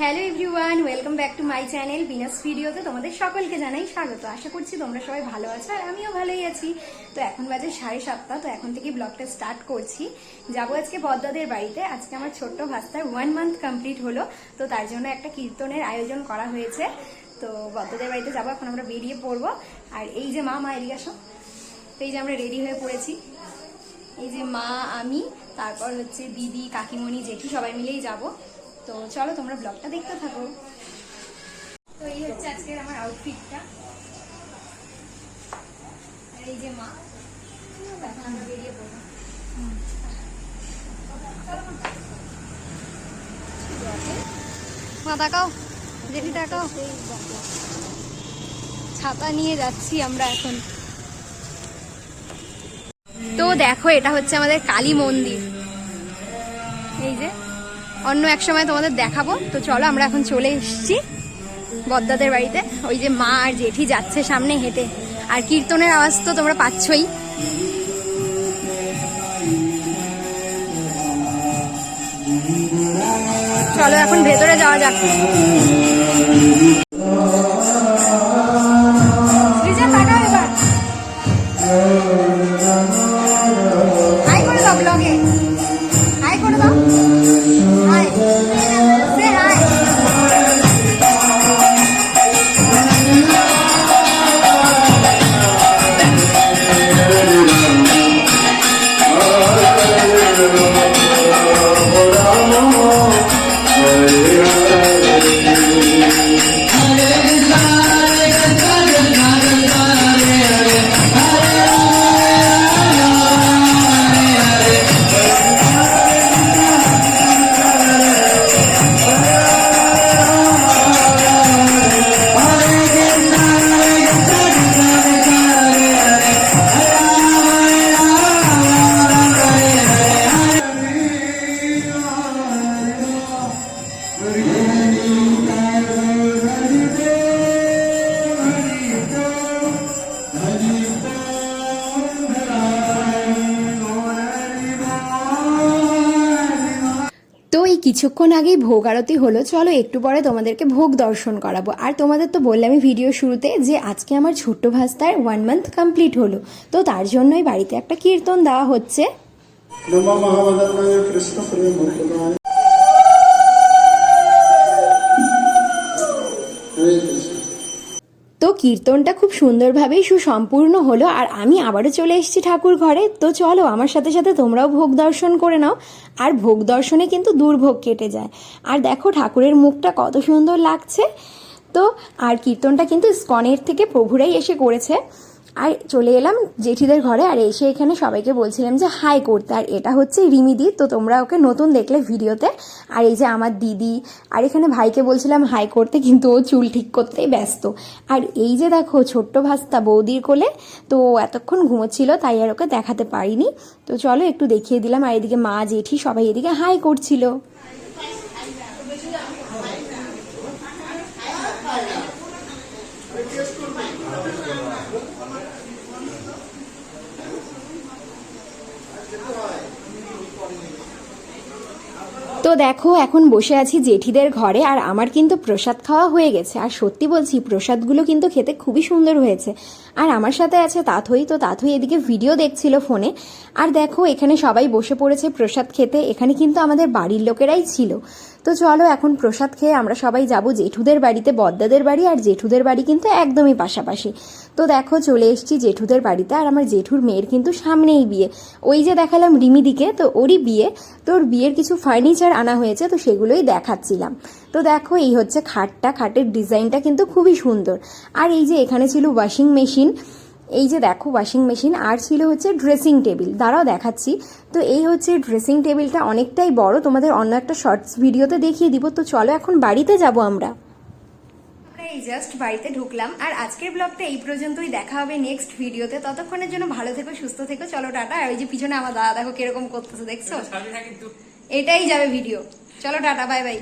Hello everyone, welcome back to my channel Binas ভিডিওতে তোমাদের সকলকে জানাই স্বাগত। আশা করছি তোমরা সবাই ভালো আছো আর আমিও ভালোই আছি। তো এখন বাজে সাড়ে সাতটা, তো এখন থেকে ব্লগটা স্টার্ট করছি। যাব আজকে পদ্মাদের বাড়িতে। আজকে আমার ছোট্ট ভাস্তার ওয়ান মান্থ কমপ্লিট হলো। তো তার জন্য একটা কীর্তনের আয়োজন করা হয়েছে। তো পদ্মাদের বাড়িতে যাব, এখন আমরা বেরিয়ে পড়ব। আর এই যে মা মা, এদিকে আসো। তো এই যে আমরা রেডি হয়ে পড়েছি। এই যে মা, আমি, তারপর হচ্ছে দিদি, কাকিমণি, জেঠি সবাই মিলেই যাব। তো চলো তোমরা ব্লগটা দেখতে থাকো। তো এই হচ্ছে আজকের আমার আউটফিটটা আর এই যে মা ছাতা নিয়ে যাচ্ছি আমরা এখন। তো দেখো, এটা হচ্ছে আমাদের কালী মন্দির। অন্য এক সময় তোমাদের দেখাবো। তো চলো আমরা এখন চলে এসেছি বদ্দাদের বাড়িতে। ওই যে মা আর জেঠি যাচ্ছে সামনে হেঁটে। আর কীর্তনের আওয়াজ তো তোমরা পাচ্ছই। চলো এখন ভেতরে যাওয়া যাক। হাই করে দাও ব্লগে হাই হাই কিছুক্ষণ আগেই ভোগ আরতি হলো, চলো একটু পরে তোমাদেরকে ভোগ দর্শন করাবো। আর তোমাদের তো বললামই ভিডিও শুরুতে যে আজকে আমার ছোট্ট ভাস্তার ওয়ান মান্থ কমপ্লিট হলো। তো তার জন্যই বাড়িতে একটা কীর্তন দেওয়া হচ্ছে। কৃষ্ণ কীর্তনটা খুব সুন্দরভাবেই সুসম্পূর্ণ হলো, আর আমি আবারও চলে এসেছি ঠাকুর ঘরে। তো চলো, আমার সাথে সাথে তোমরাও ভোগ দর্শন করে নাও। আর ভোগ দর্শনে কিন্তু দুর্ভোগ কেটে যায়। আর দেখো, ঠাকুরের মুখটা কত সুন্দর লাগছে। তো, আর কীর্তনটা কিন্তু স্কনের থেকে প্রভুরাই এসে করেছে। আর চলে এলাম জেঠিদের ঘরে, আর এসে এখানে সবাইকে বলছিলাম যে হাই করতে। আর এটা হচ্ছে রিমিদি তো তোমরা ওকে নতুন দেখলে ভিডিওতে। আর এই যে আমার দিদি, আর এখানে ভাইকে বলছিলাম হাই করতে। কিন্তু ও চুল ঠিক করতেই ব্যস্ত। আর এই যে দেখো, ছোট্ট ভাস্তা বৌদির কোলে, তো এতক্ষণ ঘুমোচ্ছিল, তাই আর ওকে দেখাতে পারিনি। তো চলো একটু দেখিয়ে দিলাম, আর এদিকে মা, জেঠি সবাই এদিকে হাই করছিল। তো দেখো, এখন বসে আছি জেঠিদের ঘরে আর আমার কিন্তু প্রসাদ খাওয়া হয়ে গেছে। আর সত্যি বলছি, প্রসাদগুলো কিন্তু খেতে খুবই সুন্দর হয়েছে। আর আমার সাথে আছে তাথই তো তাথই এদিকে ভিডিও দেখছিল ফোনে। আর দেখো, এখানে সবাই বসে পড়েছে প্রসাদ খেতে। এখানে কিন্তু আমাদের বাড়ির লোকেরাই ছিল। তো চলো এখন প্রসাদ খেয়ে আমরা সবাই যাব জেঠুদের বাড়িতে, বদ্দাদের বাড়ি আর জেঠুদের বাড়ি কিন্তু একদমই পাশাপাশি। তো দেখো চলে এসেছি জেঠুদের বাড়িতে আর আমার জেঠুর মেয়ের কিন্তু সামনেই বিয়ে। ওই যে দেখালাম রিমিদিকে, তো ওরই বিয়ে। তোর বিয়ের কিছু ফার্নিচার আনা হয়েছে, তো সেগুলোই দেখাচ্ছিলাম। তো দেখো এই হচ্ছে খাটটা, খাটের ডিজাইনটা কিন্তু খুবই সুন্দর। আর এই যে এখানে ছিল ওয়াশিং মেশিন এই যে দেখো ওয়াশিং মেশিন আর ছিল হচ্ছে ড্রেসিং টেবিল দাঁড়াও দেখাচ্ছি। তো এই হচ্ছে ড্রেসিং টেবিলটা অনেকটাই বড়। তোমাদের অন্য একটা শর্টস ভিডিওতে দেখিয়ে দিব। তো চলো এখন বাড়িতে যাব আমরা। আমরা এই জাস্ট বাড়িতে ঢুকলাম। আর আজকের ব্লগটা এই পর্যন্তই। দেখা হবে নেক্সট ভিডিওতে। ততক্ষণের জন্য ভালো থেকো সুস্থ থেকো। চলো টাটা। আর ওই যে পিছনে আমার দাদা দেখো কীরকম করতেছে দেখছ? এটাই যাবে ভিডিও চলো টাটা বাই বাই